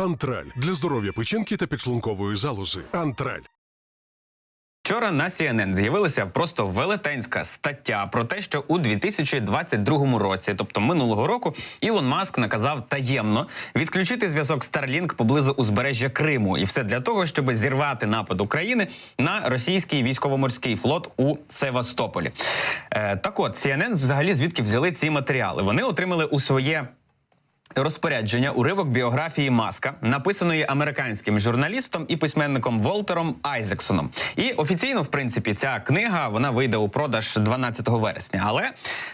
Антраль для здоров'я печінки та підшлункової залози. Антраль. Вчора на CNN з'явилася просто велетенська стаття про те, що у 2022 році, тобто минулого року, Ілон Маск наказав таємно відключити зв'язок Starlink поблизу узбережжя Криму, і все для того, щоб зірвати напад України на російський військово-морський флот у Севастополі. Е, так от CNN взагалі звідки взяли ці матеріали? Вони отримали у своє. Розпорядження уривок біографії Маска, написаної американським журналістом і письменником Волтером Айзексоном. І офіційно, в принципі, ця книга вона вийде у продаж 12 вересня. Але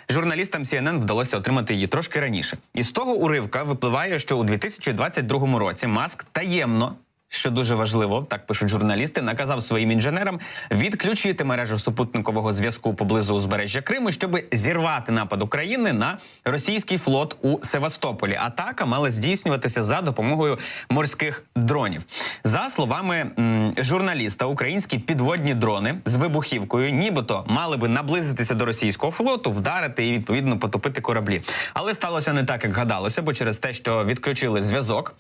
журналістам CNN вдалося отримати її трошки раніше. І з того уривка випливає, що у 2022 році Маск таємно. Що дуже важливо, так пишуть журналісти, наказав своїм інженерам відключити мережу супутникового зв'язку поблизу узбережжя Криму, щоб зірвати напад України на російський флот у Севастополі. Атака мала здійснюватися за допомогою морських дронів. За словами м, журналіста, українські підводні дрони з вибухівкою, нібито мали би наблизитися до російського флоту, вдарити і відповідно потопити кораблі. Але сталося не так, як гадалося, бо через те, що відключили зв'язок.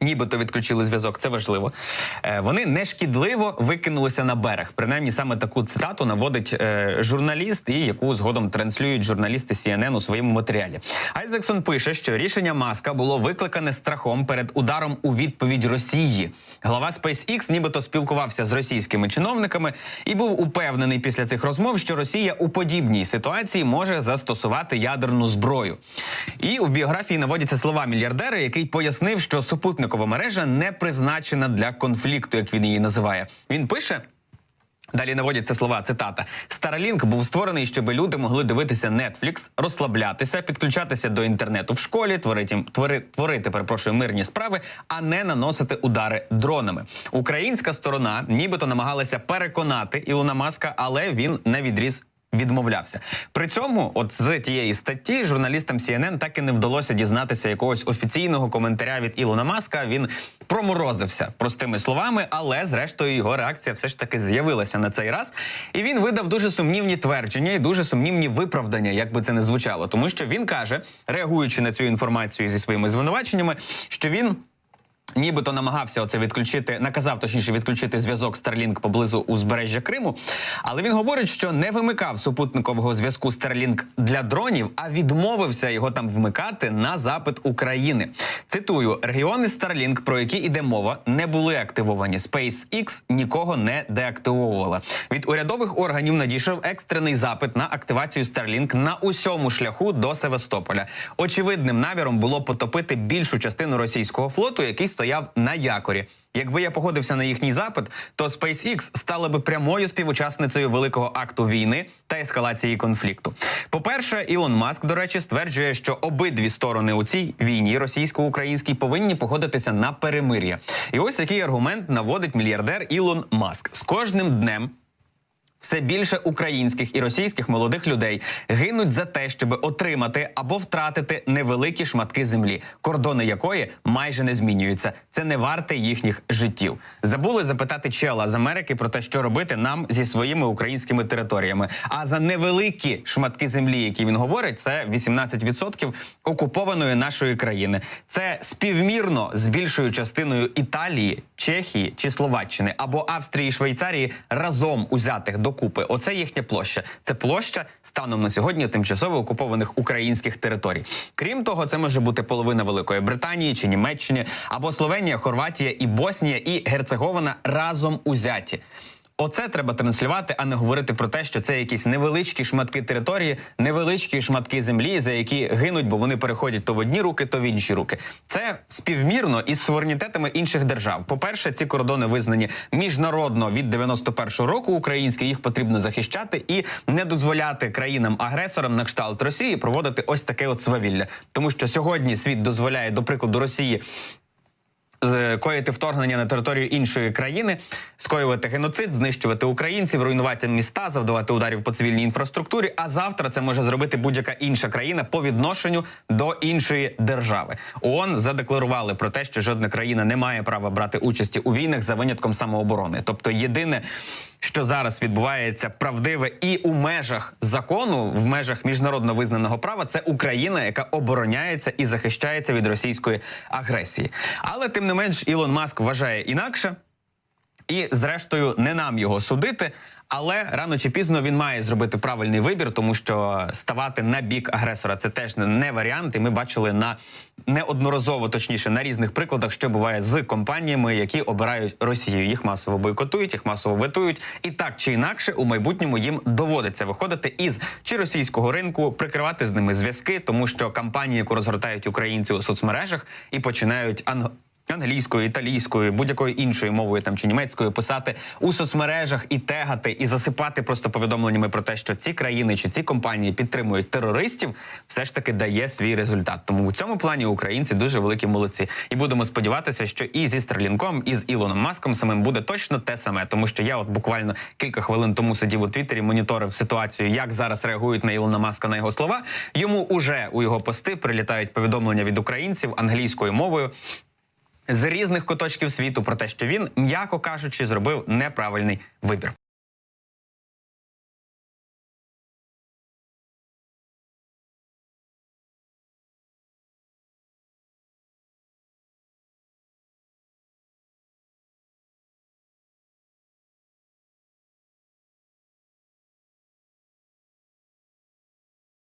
Нібито відключили зв'язок, це важливо. Е, вони нешкідливо викинулися на берег. Принаймні, саме таку цитату наводить е, журналіст, і яку згодом транслюють журналісти CNN у своєму матеріалі. Айзексон пише, що рішення Маска було викликане страхом перед ударом у відповідь Росії. Глава SpaceX нібито спілкувався з російськими чиновниками і був упевнений після цих розмов, що Росія у подібній ситуації може застосувати ядерну зброю. І в біографії наводяться слова мільярдера, який пояснив, що супутникова мережа не призначена для конфлікту, як він її називає. Він пише. Далі наводяться слова цитата: Starlink був створений, щоб люди могли дивитися Netflix, розслаблятися, підключатися до інтернету в школі, творити, твори, творити перепрошую, мирні справи, а не наносити удари дронами. Українська сторона нібито намагалася переконати Ілона Маска, але він не відріз Відмовлявся при цьому, от з тієї статті, журналістам CNN так і не вдалося дізнатися якогось офіційного коментаря від Ілона Маска. Він проморозився простими словами, але зрештою його реакція все ж таки з'явилася на цей раз. І він видав дуже сумнівні твердження і дуже сумнівні виправдання, як би це не звучало, тому що він каже, реагуючи на цю інформацію зі своїми звинуваченнями, що він. Нібито намагався оце відключити, наказав точніше відключити зв'язок Starlink поблизу узбережжя Криму. Але він говорить, що не вимикав супутникового зв'язку Starlink для дронів, а відмовився його там вмикати на запит України. Цитую: регіони Starlink, про які йде мова, не були активовані. SpaceX нікого не деактивовувала. Від урядових органів надійшов екстрений запит на активацію Starlink на усьому шляху до Севастополя. Очевидним наміром було потопити більшу частину російського флоту, який стояв на якорі. Якби я погодився на їхній запит, то SpaceX стала би прямою співучасницею великого акту війни та ескалації конфлікту. По-перше, Ілон Маск, до речі, стверджує, що обидві сторони у цій війні російсько-українській повинні погодитися на перемир'я. І ось який аргумент наводить мільярдер Ілон Маск з кожним днем. Все більше українських і російських молодих людей гинуть за те, щоб отримати або втратити невеликі шматки землі, кордони якої майже не змінюються. Це не варте їхніх життів. Забули запитати чела з Америки про те, що робити нам зі своїми українськими територіями. А за невеликі шматки землі, які він говорить, це 18% окупованої нашої країни. Це співмірно з більшою частиною Італії, Чехії чи Словаччини або Австрії, і Швейцарії разом узятих докупи. Оце їхня площа. Це площа станом на сьогодні тимчасово окупованих українських територій. Крім того, це може бути половина Великої Британії чи Німеччини, або Словенія, Хорватія і Боснія і Герцеговина разом узяті. Оце треба транслювати, а не говорити про те, що це якісь невеличкі шматки території, невеличкі шматки землі, за які гинуть, бо вони переходять то в одні руки, то в інші руки. Це співмірно із суверенітетами інших держав. По перше, ці кордони визнані міжнародно від 91-го року. Українські їх потрібно захищати і не дозволяти країнам-агресорам на кшталт Росії проводити ось таке от свавілля, тому що сьогодні світ дозволяє, до прикладу, Росії коїти вторгнення на територію іншої країни, скоювати геноцид, знищувати українців, руйнувати міста, завдавати ударів по цивільній інфраструктурі. А завтра це може зробити будь-яка інша країна по відношенню до іншої держави. ООН задекларували про те, що жодна країна не має права брати участі у війнах за винятком самооборони. Тобто, єдине що зараз відбувається правдиве і у межах закону, в межах міжнародно визнаного права, це Україна, яка обороняється і захищається від російської агресії. Але тим не менш, Ілон Маск вважає інакше. І, зрештою, не нам його судити. Але рано чи пізно він має зробити правильний вибір, тому що ставати на бік агресора це теж не- варіант. І ми бачили на неодноразово, точніше, на різних прикладах, що буває з компаніями, які обирають Росію. Їх масово бойкотують, їх масово ветують. І так чи інакше, у майбутньому їм доводиться виходити із чи російського ринку, прикривати з ними зв'язки, тому що кампанії, яку розгортають українці у соцмережах, і починають анг англійською, італійською, будь-якою іншою мовою там чи німецькою писати у соцмережах і тегати, і засипати просто повідомленнями про те, що ці країни чи ці компанії підтримують терористів, все ж таки дає свій результат. Тому у цьому плані українці дуже великі молодці. І будемо сподіватися, що і зі Старлінком, і з Ілоном Маском самим буде точно те саме, тому що я, от буквально кілька хвилин тому сидів у Твіттері, моніторив ситуацію, як зараз реагують на Ілона Маска на його слова. Йому уже у його пости прилітають повідомлення від українців англійською мовою з різних куточків світу про те, що він, м'яко кажучи, зробив неправильний вибір.